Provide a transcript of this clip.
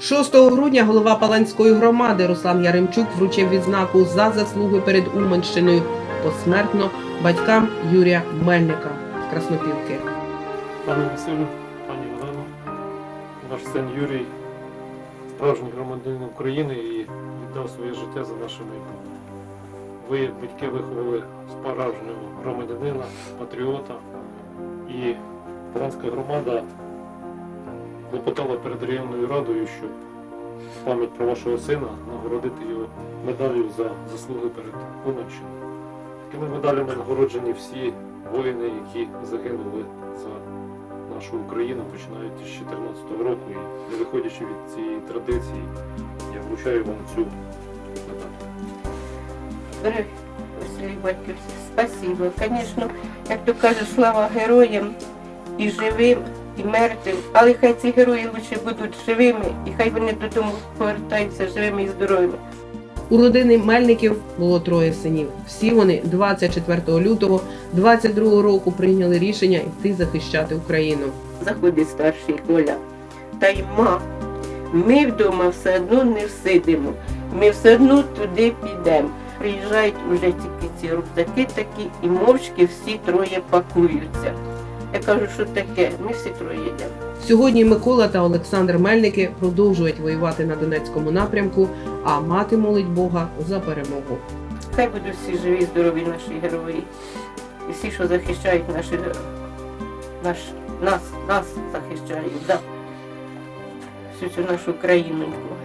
6 грудня голова Паланської громади Руслан Яремчук вручив відзнаку за заслуги перед Уманщиною посмертно батькам Юрія Мельника з Краснопілки. Пане Василю, пані Олено, наш син Юрій справжній громадянин України і віддав своє життя за наше майбутнє. Ви, батьки, виховали справжнього громадянина, патріота, і Паланська громада клопотала перед районною радою, щоб пам'ять про вашого сина нагородити його медаллю за заслуги перед Уманщиною. Такими медалями нагороджені всі воїни, які загинули за нашу Україну, починаючи з 2014 року. І не виходячи від цієї традиції, я вручаю вам цю медаль. Спасибо. Звісно, як то кажуть, слава героям і живим, і мертвим. Але хай ці герої лише будуть живими, і хай вони додому повертаються живими і здоровими. У родини Мельників було троє синів. Всі вони 24 лютого 22 року прийняли рішення йти захищати Україну. Заходить старший Коля. Та й ма, ми вдома все одно не всидимо. Ми все одно туди підемо. Приїжджають уже тільки ці рюкзаки такі, і мовчки всі троє пакуються. Я кажу, що таке? Ми всі троє йдемо. Сьогодні Микола та Олександр Мельники продовжують воювати на Донецькому напрямку, а мати молить Бога за перемогу. Хай будуть всі живі, здорові наші герої. І всі, що захищають наші, наш, нас, нас захищають, да. всю цю нашу країноньку.